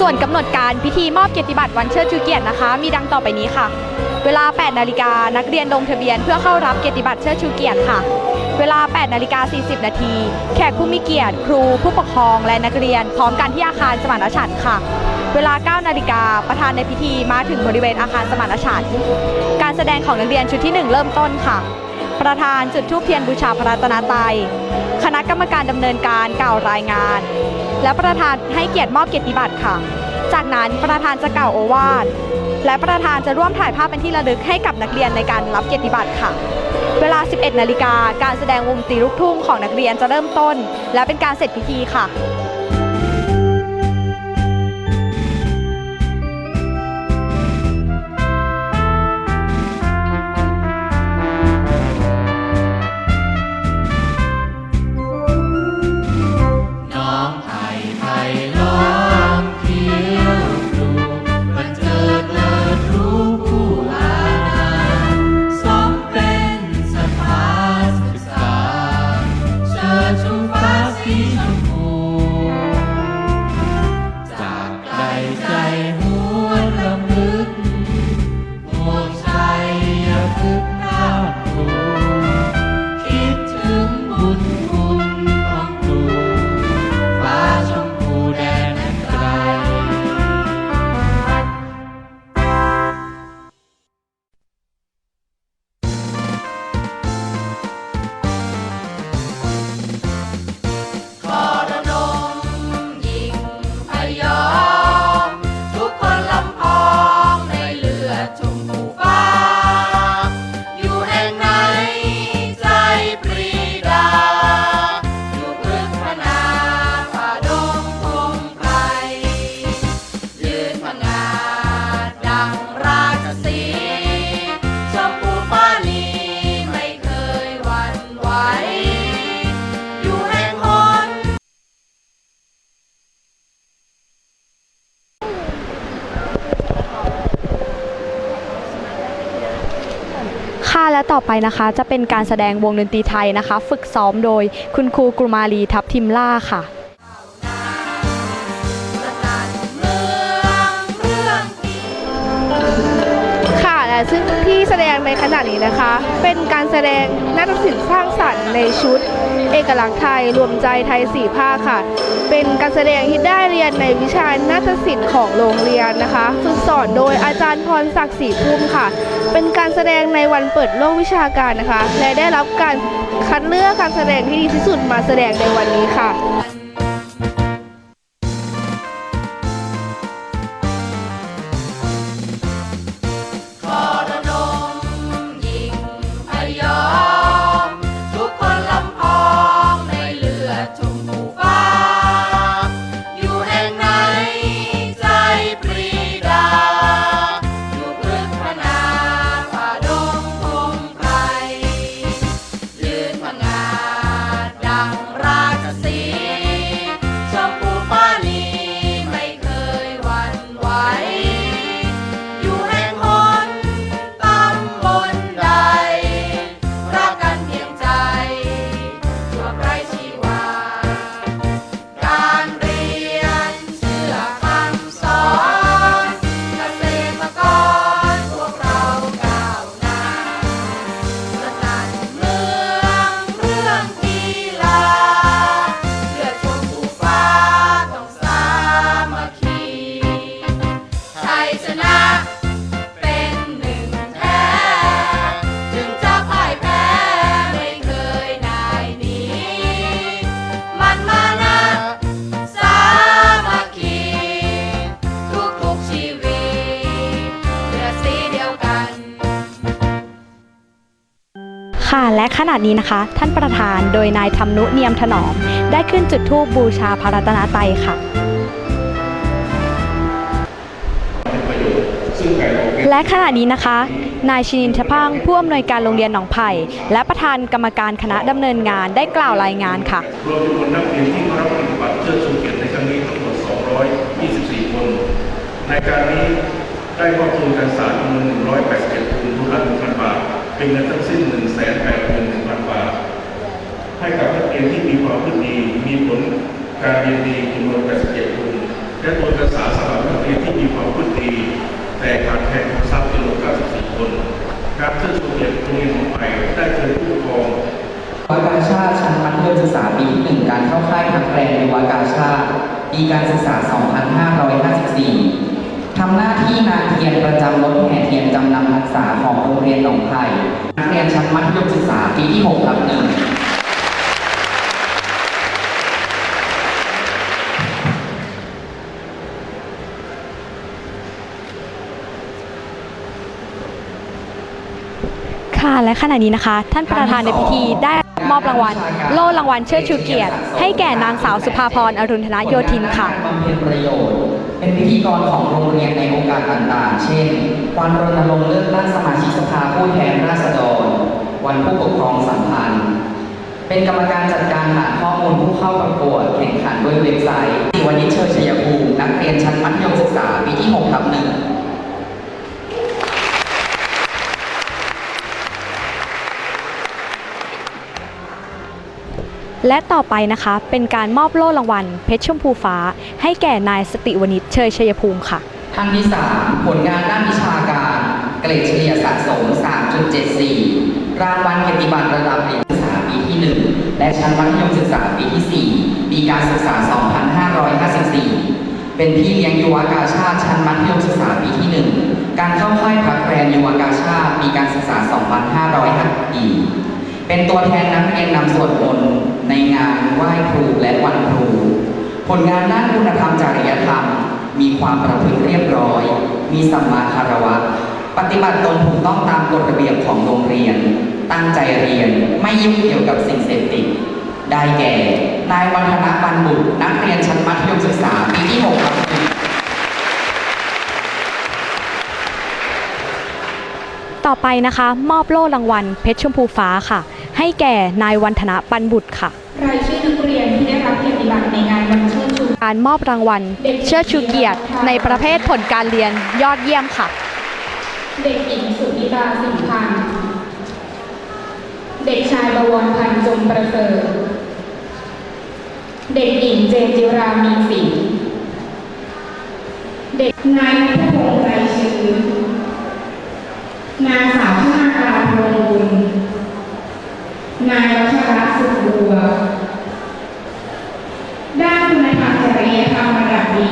ส่วนกำหนดการพิธีมอบเกียรติบัตรวันเชิดชูเกียรตินะคะ มีดังต่อไปนี้ค่ะ เวลา 8 นาฬิกานักเรียนลงทะเบียนเพื่อเข้ารับเกียรติบัตรเชิดชูเกียรติค่ะ เวลา 8 นาฬิกา 40 นาที แขกผู้มีเกียรติ ครู ผู้ปกครองและนักเรียน พร้อมกันที่อาคารสมานฉันท์ค่ะ เวลา 9 นาฬิกาประธานในพิธีมาถึงบริเวณอาคารสมานฉันท์การแสดงของนักเรียนชุดที่ 1 เริ่มต้นค่ะประธานจุดธูปเทียนบูชาพระรัตนตรัย คณะกรรมการดำเนินการกล่าวรายงาน และประธานให้เกียรติมอบเกียรติบัตรค่ะ จากนั้นประธานจะกล่าวโอวาทและประธานจะร่วมถ่ายภาพเป็นที่ระลึกให้กับนักเรียนในการรับเกียรติบัตรค่ะ เวลา 11 นาฬิกาการแสดงวงดนตรีลูกทุ่งของนักเรียนจะเริ่มต้น และเป็นการเสร็จพิธีค่ะ และต่อไปนะคะ จะเป็นการแสดงวงดนตรีไทยนะคะ ฝึกซ้อมโดยคุณครูกรุมาลีทับทิมล่าค่ะค่ะ ที่แสดงในขณะนี้นะคะ เป็นการแสดงนาฏศิลป์สร้างสรรค์ในชุด เอกลักษณ์ไทยรวมใจไทยสี่ภาคค่ะ เป็นการแสดงที่ได้เรียนในวิชานาฏศิลป์ของโรงเรียนนะคะฝึกสอนโดยอาจารย์พรศักดิ์ศรีพุ่มค่ะ เป็นการแสดงในวันเปิดโลกวิชาการนะคะ และได้รับการคัดเลือกการแสดงที่ดีที่สุดมาแสดงในวันนี้ค่ะ และขณะนี้นะคะ ท่านประธานโดยนายธรรมนุเนียมถนอม ได้ขึ้นจุดธูปบูชาพระรัตนตรัยค่ะ และขณะนี้นะคะ นายชินินทพังผู้อำนวยการโรงเรียนหนองไผ่และประธานกรรมการคณะดำเนินงานได้กล่าวรายงานค่ะรวมจำนวนนักเรียนที่รับปฏิบัติเชิดชูเกียรติในครั้งนี้ทั้งหมด 224 คน ในการนี้ได้มอบทุนการศึกษาจำนวน187ทุนทุนละ1,000บาท เป็นเงินทั้งสิ้น181,000บาท ให้กับนักเรียนที่มีความพฤติดี มีผลการเรียนดีจำนวน87คนและตัวกษาสำหรับนักเรียนที่มีความพฤติดี แต่ขาดแคลนทรัพย์จำนวน94คนการเชิญชวนเด็กโรงเรียนของไปได้เชิญผู้ปกครองยุวกาชาติชั้นมัธยมศึกษาปีที่หนึ่งการเข้าค่ายพักแรมยุวกาชาติปีการศึกษา 2554 ทำหน้าที่นางเทียนประจำรถแห่เทียนจำนำนักศึกษาของโรงเรียนหนองไผ่นักเรียนชั้นมัธยมศึกษาปีที่6ทับหนึ่งค่ะและขณะนี้นะคะ ท่านประธานในพิธีได้ มอบรางวัล โล่รางวัลเชิดชูเกียรติ ให้แก่นางสาวสุภาพรอรุณธนโยธินค่ะ บำเพ็ญประโยชน์ เป็นพิธีกรของโรงเรียนในโอกาสต่างๆ เช่น วันรณรงค์เลือกตั้งสมาชิกสภาผู้แทนราษฎร วันผู้ปกครองสัมพันธ์ เป็นกรรมการจัดการหาข้อมูลผู้เข้าประกวดแข่งขันด้วยเว็บไซต์วันนี้เชิญชัยภูมินักเรียน และต่อไปนะคะเป็นการมอบโล่รางวัล เพชรชมพูฟ้า ให้แก่นายสติวณิชเชยชัยภูมิค่ะทานที่ 3 ผลงานด้านวิชาการ เกรดเฉลี่ยสะสม 3.74 รางวัลเกียรติบัตรระดับเรียนศึกษาปีที่ 1 และชั้นมัธยมศึกษาปีที่ 4 ปีการศึกษา 2554 เป็นพี่เลี้ยงยุวกาชาติชั้นมัธยมศึกษาปีที่ 1 การเข้าค่ายพักแรมยุวกาชาติปีการศึกษา 2554 เป็นตัวแทนนักเรียนนำสวดมนต์ในงานไหว้ครูและวันครู ผลงานด้านคุณธรรมจริยธรรม มีความประพฤติเรียบร้อย มีสัมมาคารวะ ปฏิบัติตนถูกต้องตามกฎระเบียบของโรงเรียน ตั้งใจเรียนไม่ยุ่งเกี่ยวกับสิ่งเสพติด ได้แก่ นายวัฒนบันบุตรนักเรียนชั้นมัธยมศึกษาปีที่6 ต่อไปนะคะ มอบโล่รางวัล เพชรชมพูฟ้าค่ะ ให้แก่นายวันธนะปันบุตรค่ะรายชื่อนักเรียนที่ได้รับเกียรติบัตรในงานวันเชิดชูการมอบรางวัลเชิดชูเกียรติ ในประเภทผลการเรียนยอดเยี่ยมค่ะ เด็กหญิงสุนิตาสิงห์พันธ์เด็กชายบวรพันธ์จงประเสริฐเด็กหญิงเจนจิรามีสิงห์เด็กนายนัทพงษ์ใจชื้นนางสาวชนาการพงบุญนายวัชระสุขบัว ด้านคุณธรรมจริยธรรมระดับดี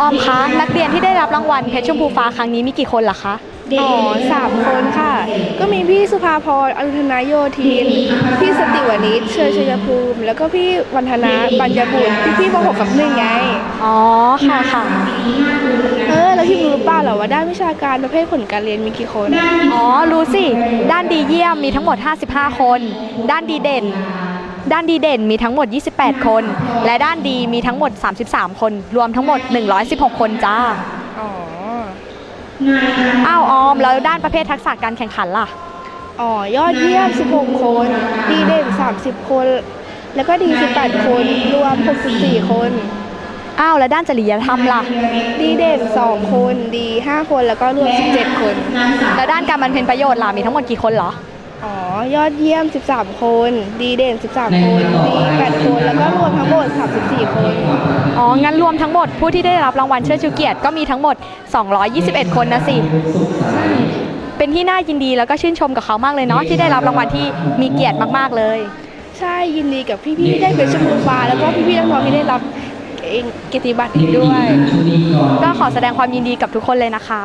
ออมคะ นักเรียนที่ได้รับรางวัลเพชรชมพูฟ้าครั้งนี้มีกี่คนล่ะคะ อ๋อสามคนค่ะ ก็มีพี่สุภาพรอรุณธนโยธิน พี่สติวณิชเชยชัยภูมิ แล้วก็พี่วันธนะปัญญาบุตรพี่พี่มหกกับหนึ่งไง อ๋อค่ะค่ะ เออ แล้วพี่รู้หรือเปล่าเหรอว่าด้านวิชาการประเภทผลการเรียนมีกี่คน อ๋อ รู้สิ ด้านดีเยี่ยมมีทั้งหมด 55 คน ด้านดีเด่น ด้านดีเด่นมีทั้งหมด 28 คน และด้านดีมีทั้งหมด 33 คน รวมทั้งหมด 116 คนจ้า อ๋ออ้าวออม แล้วด้านประเภททักษะการแข่งขันล่ะ อ๋อยอดเยี่ยม 16 คน ดีเด่น 30 คน แล้วก็ดี 18 คน รวม 64 คน อ้าวแล้วด้านจริยธรรมล่ะ ดีเด่น 2 คน ดี 5 คน แล้วก็รวม 17 คน แล้วด้านการบำเพ็ญประโยชน์ล่ะ มีทั้งหมดกี่คนเหรอ อ๋อ ยอดเยี่ยม 13 คน ดีเด่น 13 คนดี8คน แล้วก็รวมทั้งหมด 34 คน อ๋อ งั้นรวมทั้งหมดผู้ที่ได้รับรางวัลเชิดชูเกียรติก็มีทั้งหมด 221 คนนะสิอืมเป็นที่น่ายินดีแล้วก็ชื่นชมกับเขามากเลยเนาะที่ได้รับรางวัลที่มีเกียรติมากๆเลย ใช่ยินดีกับพี่ๆที่ได้เป็นชมพูฟ้า แล้วก็พี่ๆน้องๆที่ได้รับเกียรติบัตรอีกด้วย ก็ขอแสดงความยินดีกับทุกคนเลยนะคะ